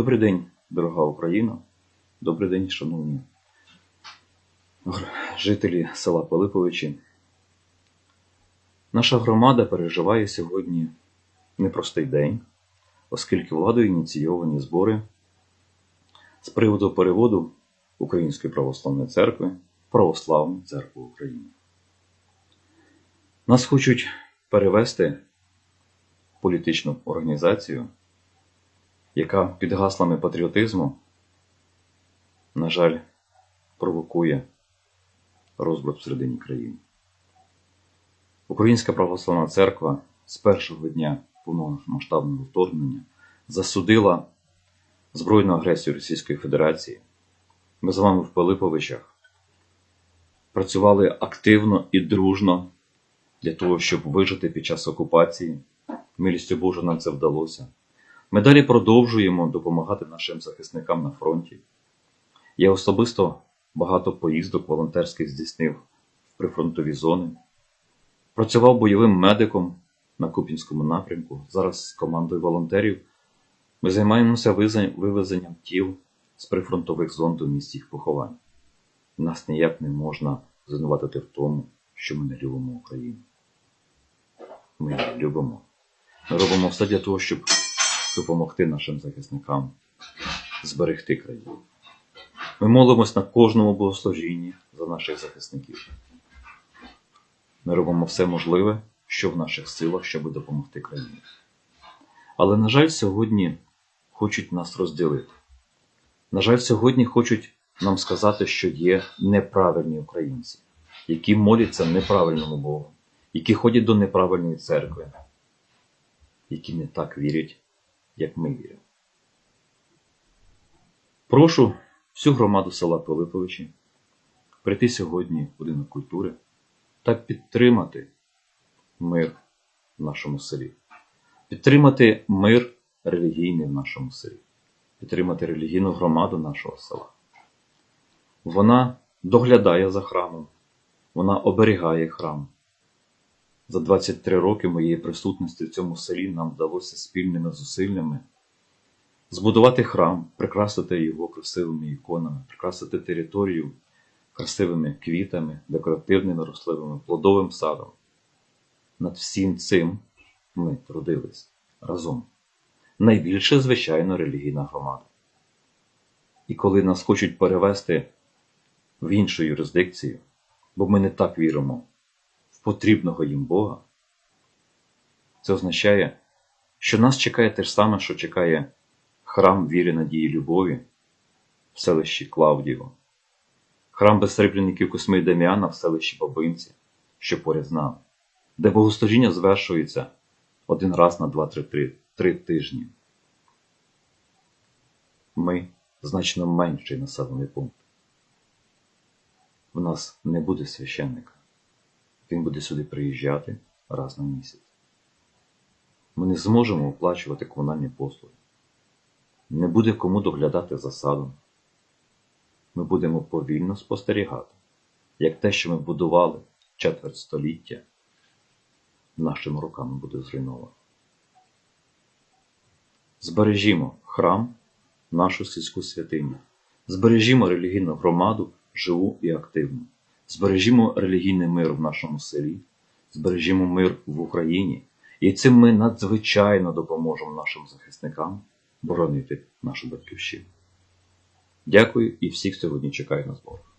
Добрий день, дорога Україна. Добрий день, шановні жителі села Пилиповичі. Наша громада переживає сьогодні непростий день, оскільки владою ініційовані збори з приводу переводу Української православної церкви в Православну церкву України. Нас хочуть перевести в політичну організацію, яка під гаслами патріотизму, на жаль, провокує розбрат всередині країни. Українська православна церква з першого дня повномасштабного вторгнення засудила збройну агресію Російської Федерації. Ми з вами в Пилиповичах працювали активно і дружно для того, щоб вижити під час окупації. Милістю Божу нам це вдалося. Ми далі продовжуємо допомагати нашим захисникам на фронті. Я особисто багато поїздок волонтерських здійснив в прифронтові зони. Працював бойовим медиком на Купінському напрямку. Зараз з командою волонтерів ми займаємося вивезенням тіл з прифронтових зон до місць їх поховань. Нас ніяк не можна звинуватити в тому, що ми не любимо Україну. Ми любимо. Ми робимо все для того, щоб допомогти нашим захисникам зберегти країну. Ми молимось на кожному богослужінні за наших захисників. Ми робимо все можливе, що в наших силах, щоб допомогти країні. Але, на жаль, сьогодні хочуть нас розділити. На жаль, сьогодні хочуть нам сказати, що є неправильні українці, які моляться неправильному Богу, які ходять до неправильної церкви, які не так вірять, як ми віримо. Прошу всю громаду села Пилиповичі прийти сьогодні в будинок культури та підтримати мир в нашому селі, підтримати мир релігійний в нашому селі, підтримати релігійну громаду нашого села. Вона доглядає за храмом, вона оберігає храм. За 23 роки моєї присутності в цьому селі нам вдалося спільними зусиллями збудувати храм, прикрасити його красивими іконами, прикрасити територію красивими квітами, декоративними рослинами, плодовим садом. Над всім цим ми трудились разом. Найбільше, звичайно, релігійна громада. І коли нас хочуть перевести в іншу юрисдикцію, бо ми не так віримо потрібного їм Бога, це означає, що нас чекає те ж саме, що чекає храм віри, надії, любові в селищі Клавдіво, храм безсрібляників Косми і Дем'яна в селищі Бабинці, що поряд з нами, де богослужіння звершується один раз на два-три три тижні. Ми значно менший населений пункт. В нас не буде священника. Він буде сюди приїжджати раз на місяць. Ми не зможемо оплачувати комунальні послуги. Не буде кому доглядати за садом. Ми будемо повільно спостерігати, як те, що ми будували четверть століття, нашими руками буде зруйновано. Збережімо храм, нашу сільську святиню, збережімо релігійну громаду, живу і активну, збережімо релігійний мир в нашому селі, збережімо мир в Україні, і цим ми надзвичайно допоможемо нашим захисникам боронити нашу батьківщину. Дякую і всіх сьогодні чекаю на зборах.